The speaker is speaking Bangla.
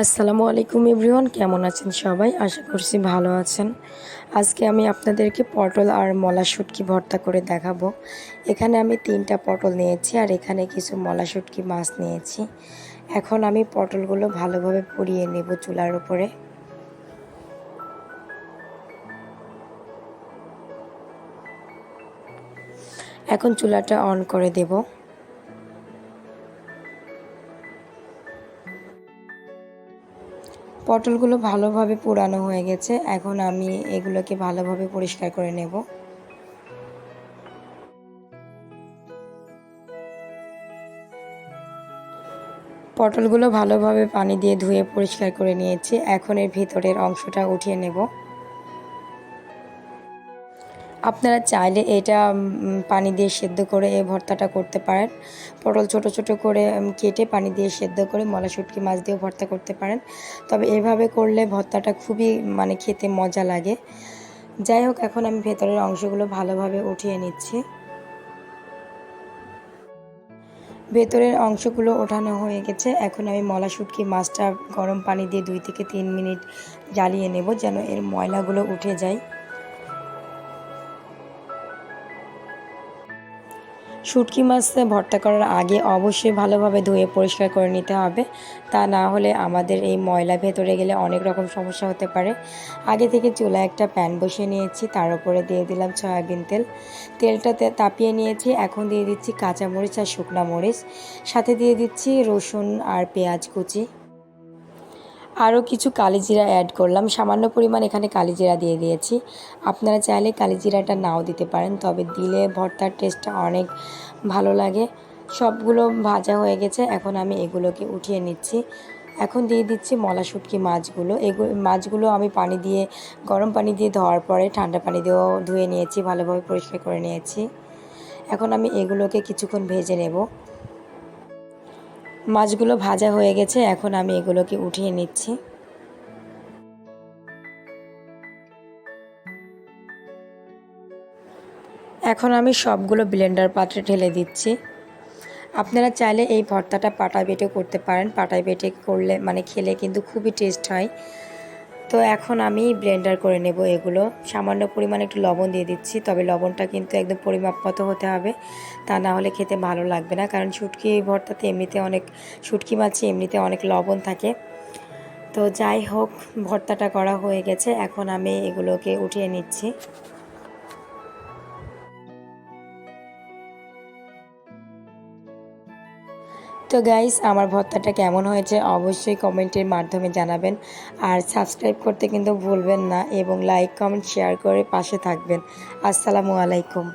আসসালামু আলাইকুম এভরিওয়ান, কেমন আছেন সবাই? আশা করছি ভালো আছেন। আজকে আমি আপনাদেরকে পটল আর মলা শুটকি ভর্তা করে দেখাবো। এখানে আমি তিনটা পটল নিয়েছি আর এখানে কিছু মলা শুটকি মাছ নিয়েছি। এখন আমি পটলগুলো ভালোভাবে পুড়িয়ে নেব চুলার উপরে। এখন চুলাটা অন করে দেবো। পটলগুলো ভালোভাবে পোড়ানো হয়ে গেছে। এখন আমি এগুলোকে ভালোভাবে পরিষ্কার করে নেব। পটলগুলো ভালোভাবে পানি দিয়ে ধুয়ে পরিষ্কার করে নিয়েছি। এখন এর ভিতরের অংশটা উঠিয়ে নেব। আপনারা চাইলে এটা পানি দিয়ে সেদ্ধ করে এই ভর্তাটা করতে পারেন। পটল ছোট ছোট করে কেটে পানি দিয়ে সেদ্ধ করে মলা শুটকি মাছ দিয়েও ভর্তা করতে পারেন। তবে এভাবে করলে ভর্তাটা খুবই মানে খেতে মজা লাগে। যাই হোক, এখন আমি ভেতরের অংশগুলো ভালোভাবে উঠিয়ে নিচ্ছি। ভেতরের অংশগুলো ওঠানো হয়ে গেছে। এখন আমি মলা শুটকি মাছটা গরম পানি দিয়ে দুই থেকে তিন মিনিট জ্বালিয়ে নেব যেন এর ময়লাগুলো উঠে যায়। শুটকি মাছ ভর্তা করার আগে অবশ্যই ভালোভাবে ধুয়ে পরিষ্কার করে নিতে হবে। তা না হলে আমাদের এই ময়লা ভেতরে গেলে অনেক রকম সমস্যা হতে পারে। আগে থেকে চুলায় একটা প্যান বসিয়ে নিয়েছি, তার উপরে দিয়ে দিলাম সয়াবিন তেল। তেলটাতে তাপিয়ে নিয়েছি, এখন দিয়ে দিচ্ছি কাঁচামরিচ আর শুকনা মরিচ। সাথে দিয়ে দিচ্ছি রসুন আর পেঁয়াজ কুচি। আরও কিছু কালিজিরা অ্যাড করলাম। সামান্য পরিমাণ এখানে কালিজিরা দিয়ে দিয়েছি। আপনারা চাইলে কালিজিরাটা নাও দিতে পারেন, তবে দিলে ভর্তার টেস্টটা অনেক ভালো লাগে। সবগুলো ভাজা হয়ে গেছে, এখন আমি এগুলোকে উঠিয়ে নিচ্ছি। এখন দিয়ে দিচ্ছি মলা শুটকি মাছগুলো। এগুলো মাছগুলো আমি পানি দিয়ে, গরম পানি দিয়ে ধোয়ার পরে ঠান্ডা পানি দিয়েও ধুয়ে নিয়েছি, ভালোভাবে পরিষ্কার করে নিয়েছি। এখন আমি এগুলোকে কিছুক্ষণ ভেজে নেব। মাছগুলো ভাজা হয়ে গেছে, এখন আমি এগুলোকে উঠিয়ে নিচ্ছি। এখন আমি সবগুলো ব্লেন্ডার পাত্রে ঢেলে দিচ্ছি। আপনারা চাইলে এই ভর্তাটা পাটা বেটে করতে পারেন। পাটায় বেটে করলে মানে খেলে কিন্তু খুবই টেস্ট হয়। তো এখন আমি ব্লেন্ডার করে নেব এগুলো। সামান্য পরিমাণে একটু লবণ দিয়ে দিচ্ছি, তবে লবণটা কিন্তু একদম পরিমাপ হতে হবে। তা না হলে খেতে ভালো লাগবে না, কারণ শুটকি ভর্তাতে এমনিতে অনেক, শুটকি মাছে এমনিতে অনেক লবণ থাকে। তো যাই হোক, ভর্তাটা করা হয়ে গেছে, এখন আমি এগুলোকে উঠিয়ে নিচ্ছি। তো গাইস আমার ভর্তাটা কেমন হয়েছে অবশ্যই কমেন্টের মাধ্যমে জানাবেন। আর সাবস্ক্রাইব করতে কিন্তু ভুলবেন না এবং লাইক কমেন্ট শেয়ার করে পাশে থাকবেন। আসসালামু আলাইকুম।